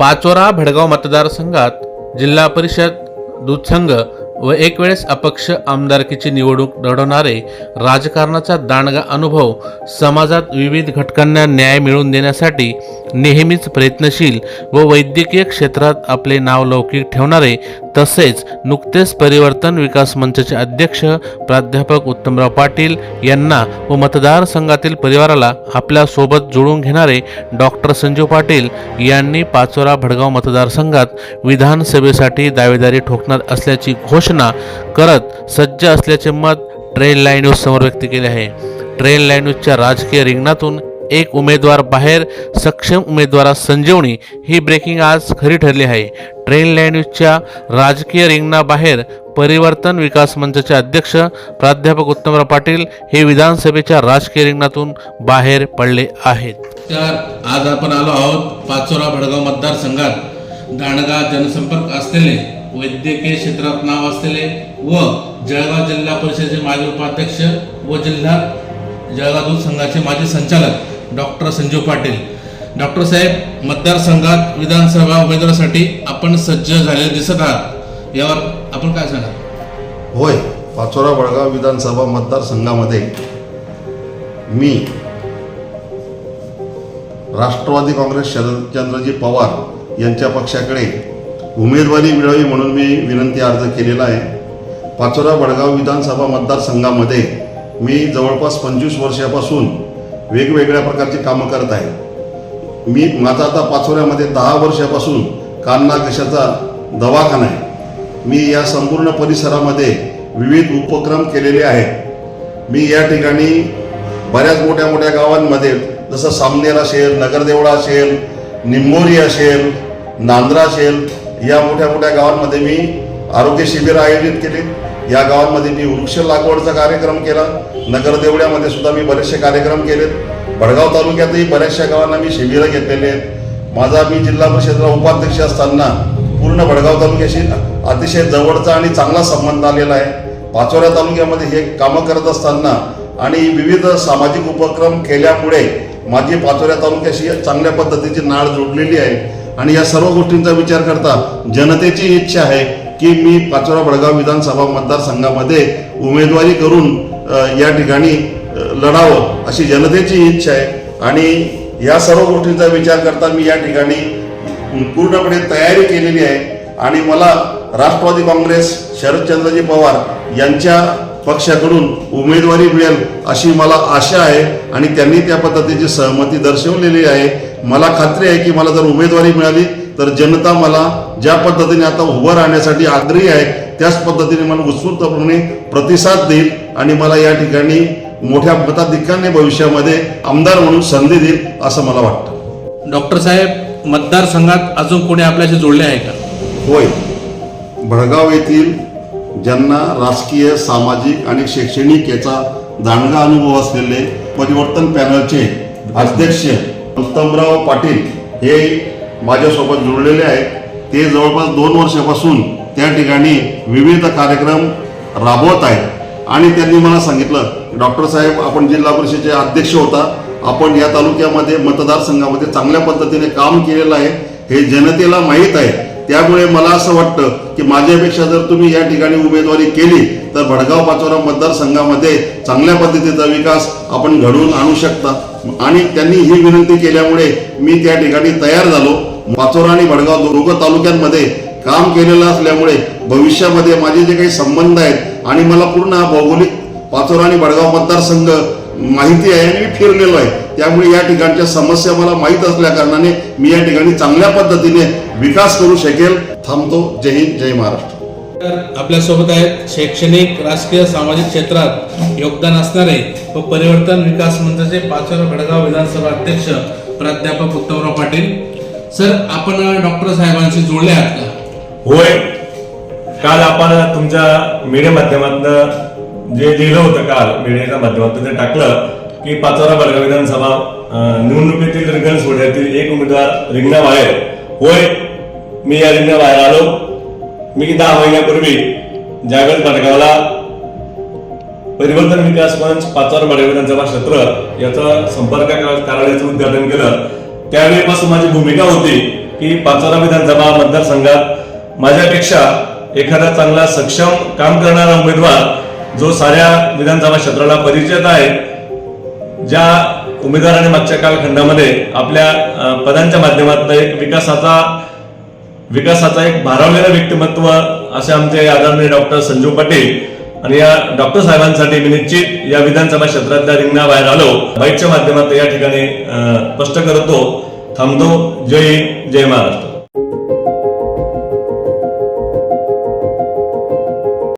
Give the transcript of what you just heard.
पाचोरा भडगाव मतदारसंघात जिल्हा परिषद दूध संघ व एक वेळेस अपक्ष आमदारकीची निवडणूक लढवणारे राजकारणाचा दांडगा अनुभव समाजात विविध घटकांना न्याय मिळवून देण्यासाठी नेहमीच प्रयत्नशील व वैद्यकीय क्षेत्रात आपले नाव लौकिक ठेवणारे तसेच नुकतेच परिवर्तन विकास मंचचे अध्यक्ष प्राध्यापक उत्तमराव पाटील यांना व मतदारसंघातील परिवाराला आपल्यासोबत जुळून घेणारे डॉक्टर संजीव पाटील यांनी पाचोरा भडगाव मतदारसंघात विधानसभेसाठी दावेदारी ठोकणार असल्याची घोषणा करत सज्ज असल्याचे मत ट्रेन लाईन न्यूज समोर व्यक्त केले आहे. ट्रेन लाईन न्यूजच्या राजकीय रिंगणातून एक उमेदवार बाहेर सक्षम उमेदवारास संजीवनी ही ब्रेकिंग आज खरी ठरली आहे. ट्रेन लाईन न्यूजच्या राजकीय रिंगणाबाहेर परिवर्तन विकास मंचचे अध्यक्ष प्राध्यापक उत्तमराव पाटील हे विधानसभेच्या राजकीय रिंगणातून बाहेर पडले आहेत. आज आपण आलो आहोत पाचोरा भडगाव मतदारसंघात. दांडगा जनसंपर्क असलेले वैद्यकीय क्षेत्रात नाव असलेले व जळगाव जिल्हा परिषदेचे माजी उपाध्यक्ष व जिल्हा जळगाव दूध संघाचे माजी संचालक डॉक्टर संजीव पाटील. डॉक्टर साहेब मतदारसंघात विधानसभा उमेदवारासाठी आपण सज्ज झालेले दिसत आहात. यावर आपण काय सांगाल होय पाचोरा बळगाव विधानसभा मतदारसंघामध्ये मी राष्ट्रवादी काँग्रेस शरदचंद्रजी पवार यांच्या पक्षाकडे उमेदवारी मिळावी म्हणून मी विनंती अर्ज केलेला आहे. पाचोरा बडगाव विधानसभा मतदारसंघामध्ये मी जवळपास पंचवीस वर्षापासून वेगवेगळ्या प्रकारची कामं करत आहे. मी माझा आता पाचोऱ्यामध्ये दहा वर्षापासून कान्ना कशाचा दवाखाना आहे. मी या संपूर्ण परिसरामध्ये विविध उपक्रम केलेले आहेत. मी या ठिकाणी बऱ्याच मोठ्या मोठ्या गावांमध्ये जसं सामनेर असेल नगरदेवळा असेल निंबोरी असेल नांद्रा असेल या मोठ्या मोठ्या गावांमध्ये मी आरोग्य शिबिर आयोजित केले. या गावांमध्ये मी वृक्ष लागवडचा कार्यक्रम केला. नगरदेवळ्यामध्ये सुद्धा मी बरेचसे कार्यक्रम केलेत. भडगाव तालुक्यातही बऱ्याचशा गावांना मी शिबिरं घेतलेले आहेत. माझा मी जिल्हा परिषदेला उपाध्यक्ष असताना पूर्ण भडगाव तालुक्याशी अतिशय जवळचा आणि चांगला संबंध आलेला आहे. पाचोऱ्या तालुक्यामध्ये हे कामं करत असताना आणि विविध सामाजिक उपक्रम केल्यामुळे माझी पाचोऱ्या तालुक्याशी चांगल्या पद्धतीची नाळ जोडलेली आहे. आणि या सर्व गोष्टींचा विचार करता जनतेची इच्छा आहे की मी पाचोरा बडगाव विधानसभा मतदारसंघामध्ये उमेदवारी करून या ठिकाणी लढावं अशी जनतेची इच्छा आहे. आणि या सर्व गोष्टींचा विचार करता मी या ठिकाणी पूर्णपणे तयारी केलेली आहे. आणि मला राष्ट्रवादी काँग्रेस शरदचंद्रजी पवार यांच्या पक्षाकडून उमेदवारी मिळेल अशी मला आशा आहे. आणि त्यांनी त्या पद्धतीची सहमती दर्शवलेली आहे. मला खात्री आहे की मला जर उमेदवारी मिळाली तर जनता मला ज्या पद्धतीने आता उभं राहण्यासाठी आग्रही आहे त्याच पद्धतीने मला उत्स्फूर्तपणे प्रतिसाद देईल आणि मला या ठिकाणी मोठ्या मताधिक्याने भविष्यामध्ये आमदार म्हणून संधी देईल असं मला वाटतं. डॉक्टर साहेब मतदारसंघात अजून कोणी आपल्याशी जोडले आहे का? होय. भडगाव येथील ज्यांना राजकीय सामाजिक आणि शैक्षणिक याचा दांडगा अनुभव असलेले परिवर्तन पॅनलचे अध्यक्ष उत्तमराव पाटील हे माझ्यासोबत जुळलेले आहेत. ते जवळपास दोन वर्षापासून त्या ठिकाणी विविध कार्यक्रम राबवत आहेत. आणि त्यांनी मला सांगितलं डॉक्टर साहेब आपण जिल्हा परिषदेचे अध्यक्ष होता. आपण या तालुक्यामध्ये मतदारसंघामध्ये चांगल्या पद्धतीने काम केलेलं आहे. हे जनतेला माहीत आहे. त्यामुळे मला असं वाटतं की माझ्यापेक्षा जर तुम्ही या ठिकाणी उमेदवारी केली तर भडगाव पाचोरा मतदारसंघामध्ये चांगल्या पद्धतीचा विकास आपण घडवून आणू शकता. आणि त्यांनी ही विनंती केल्यामुळे मी त्या ठिकाणी तयार झालो. पाचोरा आणि भडगाव दोघं तालुक्यांमध्ये काम केलेलं असल्यामुळे भविष्यामध्ये माझे जे काही संबंध आहेत आणि मला पूर्ण हा भौगोलिक पाचोरा आणि भडगाव मतदारसंघ माहिती आहे आणि मी फिरलेलो आहे. त्यामुळे या ठिकाणच्या समस्या मला माहीत असल्या कारणाने मी या ठिकाणी चांगल्या पद्धतीने विकास करू शकेल. थांबतो. जय हिंद जय महाराष्ट्र. तर आपल्यासोबत आहेत शैक्षणिक राजकीय सामाजिक क्षेत्रात योगदान असणारे व परिवर्तन विकास मंचाचे पाचोरा भडगाव विधानसभा अध्यक्ष प्राध्यापक उत्तमराव पाटील. सर आपण डॉक्टर साहेबांशी जोडले आहात का? होय. काल आपण तुमच्या मीडिया माध्यमातून जे लिहिलं होतं काल मीडियाच्या माध्यमातून ते टाकलं की पाचोरा बडगाव विधानसभा निवडणुकीतील रिंगण सोहळ्यातील एक उमेदवार रिंगणाबाहेर होय मी या रिंगणाबाहेर आलो. मी दहा महिन्यापूर्वी ज्यावेळेस बडगावला परिवर्तन विकास मंच पाचोरा बडगाव विधानसभा क्षेत्र याचा संपर्क कार्यालयाचं उद्घाटन केलं. त्यावेळीपासून माझी भूमिका होती की पाचोरा विधानसभा मतदारसंघात माझ्यापेक्षा एखादा चांगला सक्षम काम करणारा उमेदवार जो साऱ्या विधानसभा क्षेत्राला परिचित आहे ज्या उमेदवाराने मागच्या कालखंडामध्ये आपल्या पदांच्या माध्यमातून एक विकासाचा विकासाचा एक भारावलेलं व्यक्तिमत्व असे आमचे आदरणीय डॉक्टर संजू पाटील आणि या डॉक्टर साहेबांसाठी मी निश्चित या विधानसभा क्षेत्रातल्या रिंगणाबाहेर आलो. बाईकच्या माध्यमातून या ठिकाणी स्पष्ट करतो थांबतो. जय हिंद जय महाराष्ट्र.